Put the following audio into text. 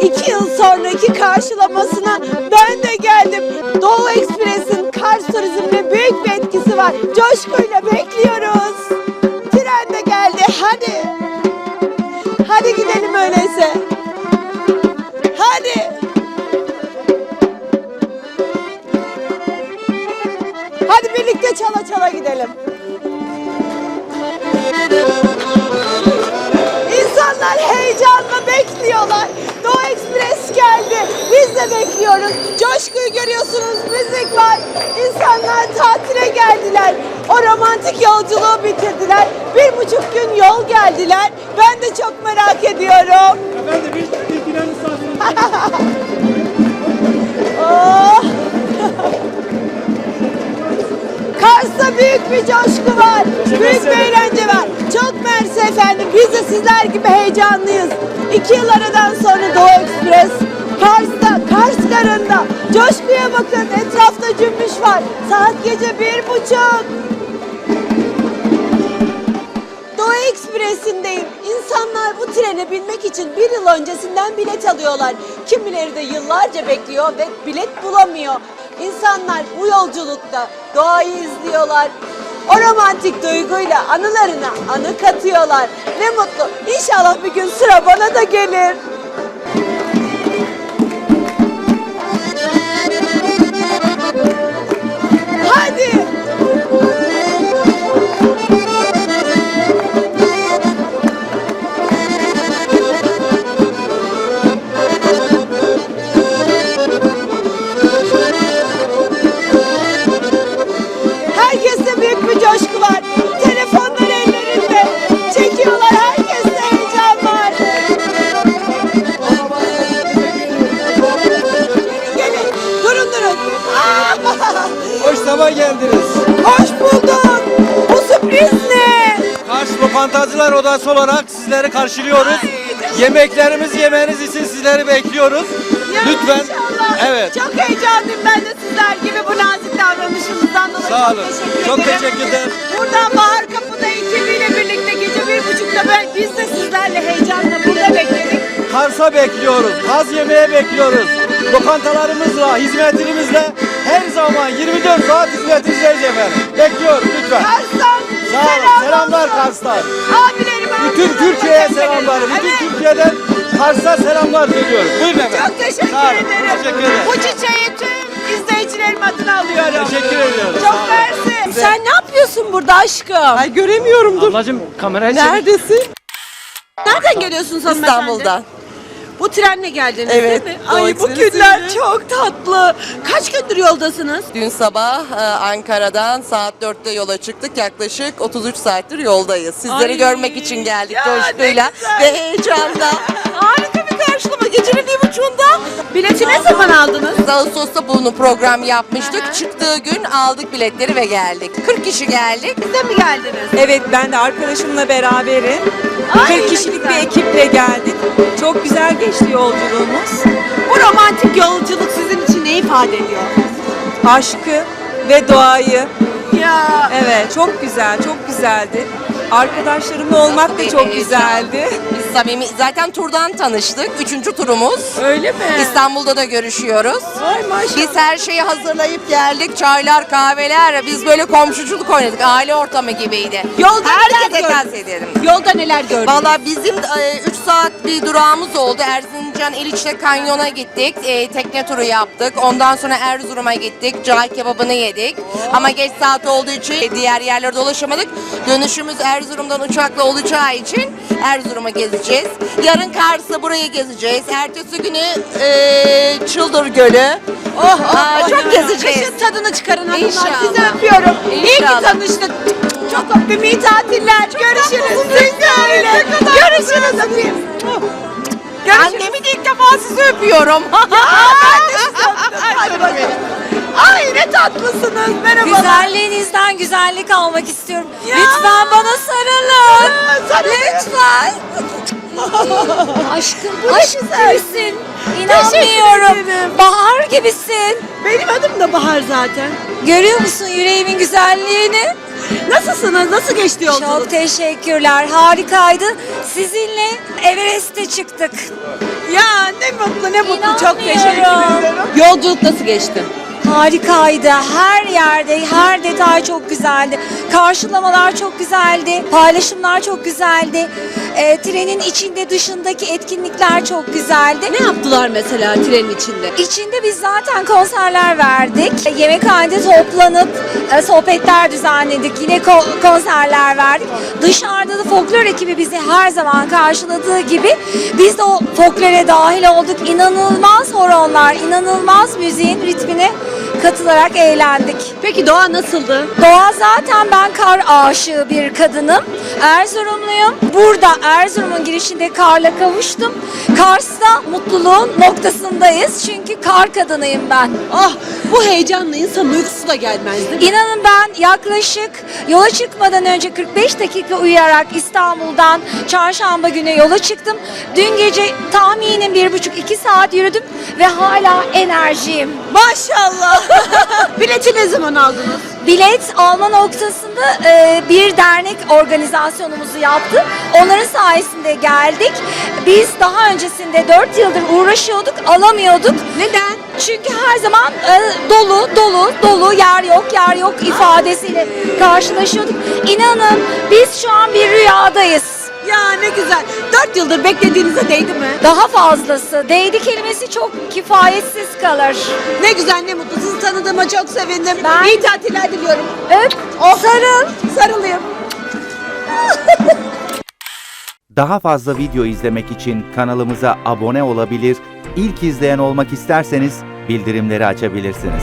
iki yıl sonraki karşılamasına ben de geldim. Doğu Ekspres'in Kars turizmine büyük bir etkisi var. Coşkuyla bekliyoruz. Tren de geldi hadi. Biz bekliyoruz. Coşkuyu görüyorsunuz. Müzik var. İnsanlar tatile geldiler. O romantik yolculuğu bitirdiler. Bir buçuk gün yol geldiler. Ben de çok merak ediyorum. Efendim inen misafirimiz Oh! Kars'ta büyük bir coşku var. Büyük bir eğlence var. Çok mersi efendim. Biz de sizler gibi heyecanlıyız. İki yıl aradan sonra Doğu Ekspres Kars'ta, Kars Garı'nda. Coşkuya bakın. Etrafta cümbüş var. Saat gece bir buçuk. Doğu Ekspresi'ndeyim. İnsanlar bu trene binmek için bir yıl öncesinden bilet alıyorlar. Kimileri de yıllarca bekliyor ve bilet bulamıyor. İnsanlar bu yolculukta doğayı izliyorlar. O romantik duyguyla anılarına anı katıyorlar. Ne mutlu. İnşallah bir gün sıra bana da gelir. Zaman geldiniz. Hoş bulduk. Bu sürpriz ne? Kars Lokantacılar Odası olarak sizleri karşılıyoruz. Ay, teşekkür- Yemeklerimizi yemeniz için sizleri bekliyoruz. Ya Lütfen. inşallah. Evet. Çok heyecanlıyım ben de sizler gibi bu nazik davranışınızdan dolayı Sağ çok olun. teşekkür Çok ederim. teşekkürler. Buradan Bahar Kapı'da ekibiyle birlikte gece bir buçukta ben, biz de sizlerle heyecanla burada bekledik. Kars'a bekliyoruz. Kaz yemeğe bekliyoruz. Lokantalarımızla, hizmetimizle her zaman 24 saat hizmetinizdeyiz efendim. Bekliyoruz lütfen. Kars'tan Sağ olun. Selamlar Kars'tan. Abilerim, Bütün abilerim, Türkiye'ye teşekkür ederim. selamlar. Bütün Evet. Türkiye'den Kars'a selamlar söylüyoruz. Buyurun efendim. Çok teşekkür Sağ olun. ederim. Teşekkür ederim. Bu çiçeği tüm izleyicilerim adına alıyorum. Teşekkür ediyoruz. Sağ Çok mersi. Sen ne yapıyorsun burada aşkım? Ay göremiyorum dur. Ablacım kamerayı çevir. Neredesin? Nereden geliyorsunuz hanımefendi? İstanbul'dan. Bu trenle geldiniz Evet, değil mi? Doğu Ay bu Ekspresi'yle. günler çok tatlı. Kaç gündür yoldasınız? Dün sabah e, Ankara'dan saat 4'te yola çıktık. Yaklaşık 33 saattir yoldayız. Sizleri Ay, görmek için geldik ya ne coşkuyla güzel. ve heyecanla. Harika. Gecenin bir buçuğunda. Bileti ne zaman aldınız? Ağustos'ta bunu program yapmıştık. Çıktığı gün aldık biletleri ve geldik. 40 kişi geldik. Siz de mi geldiniz? Evet ben de arkadaşımla beraberim. Ay, 40 ne kişilik güzel. bir ekiple geldik. Çok güzel geçti yolculuğumuz. Bu romantik yolculuk sizin için ne ifade ediyor? Aşkı ve doğayı. Ya Evet çok güzel, çok güzeldi. Arkadaşlarımla olmak da çok heyecan. güzeldi. Samimi zaten turdan tanıştık. Üçüncü turumuz. öyle mi? İstanbul'da da görüşüyoruz. Ay maşallah. Biz her şeyi hazırlayıp geldik. Çaylar, kahveler. Biz böyle komşuculuk oynadık. Aile ortamı gibiydi. Yolda Herkese neler gördün? ederim. Yolda neler gördünüz? Valla bizim 3 saat bir durağımız oldu. Erzincan İliç'te kanyona gittik. E, tekne turu yaptık. Ondan sonra Erzurum'a gittik. Cağ kebabını yedik. Ama geç saat olduğu için diğer yerlerde dolaşamadık. Dönüşümüz Erzurum'dan uçakla olacağı için Erzurum'a gezeceğiz. Yarın Kars'ta burayı gezeceğiz. Ertesi günü e, Çıldır Gölü. Oh, oh, Aa, oh, çok gezeceğiz. Kışın tadını çıkarın hanımlar. İnşallah. Sizi öpüyorum. İyi ki İnşallah. tanıştık. Çok öptüm. İyi tatiller. Görüşürüz. Siz de öyle. Görüşürüz. Öpeyim. Görüşürüz. Annemi de ilk defa sizi öpüyorum. Ya ben de sizi öptüm. Hadi bakalım. Ay ne tatlısınız. Merhabalar. Güzelliğinizden güzellik almak istiyorum. Ya. Lütfen bana sarılın. Aa, sarılın. Lütfen. Aşkım, Bu aşk güzel. gibisin. İnanmıyorum. Bahar gibisin. Benim adım da Bahar zaten. Görüyor musun yüreğimin güzelliğini? Nasılsınız? Nasıl geçti yolculuk? Çok teşekkürler. Harikaydı. Sizinle Everest'e çıktık. Ya ne mutlu ne mutlu. Çok teşekkür ederim. Yolculuk nasıl geçti? Harikaydı. Her yerde, her detay çok güzeldi. Karşılamalar çok güzeldi. Paylaşımlar çok güzeldi. Ee, trenin içinde dışındaki etkinlikler çok güzeldi. Ne yaptılar mesela trenin içinde? İçinde biz zaten konserler verdik. Yemekhanede toplanıp e, sohbetler düzenledik. Yine ko- konserler verdik. Dışarıda da folklor ekibi bizi her zaman karşıladığı gibi biz de o folklore dahil olduk. İnanılmaz horonlar, inanılmaz müziğin ritmine katılarak eğlendik. Peki doğa nasıldı? Doğa zaten ben kar aşığı bir kadınım. Erzurumluyum. Burada Erzurum'un girişinde karla kavuştum. Kars'ta mutluluğun noktasındayız. Çünkü kar kadınıyım ben. Ah bu heyecanla insanın uykusu da gelmez değil mi? İnanın ben yaklaşık yola çıkmadan önce 45 dakika uyuyarak İstanbul'dan çarşamba günü yola çıktım. Dün gece tahminim bir buçuk iki saat yürüdüm ve hala enerjiyim. Maşallah. Bileti ne zaman aldınız? Bilet alma noktasında e, bir dernek organizasyonumuzu yaptı. Onların sayesinde geldik. Biz daha öncesinde 4 yıldır uğraşıyorduk, alamıyorduk. Neden? Çünkü her zaman e, dolu, dolu, dolu, yer yok, yer yok ifadesiyle karşılaşıyorduk. İnanın biz şu an bir rüyadayız. Ya ne güzel. Dört yıldır beklediğinize değdi mi? Daha fazlası. Değdi kelimesi çok kifayetsiz kalır. Ne güzel ne mutlu. Sizi tanıdığıma çok sevindim. Ben- İyi tatiller diliyorum. Öp, sarıl. Sarılayım. Daha fazla video izlemek için kanalımıza abone olabilir, ilk izleyen olmak isterseniz bildirimleri açabilirsiniz.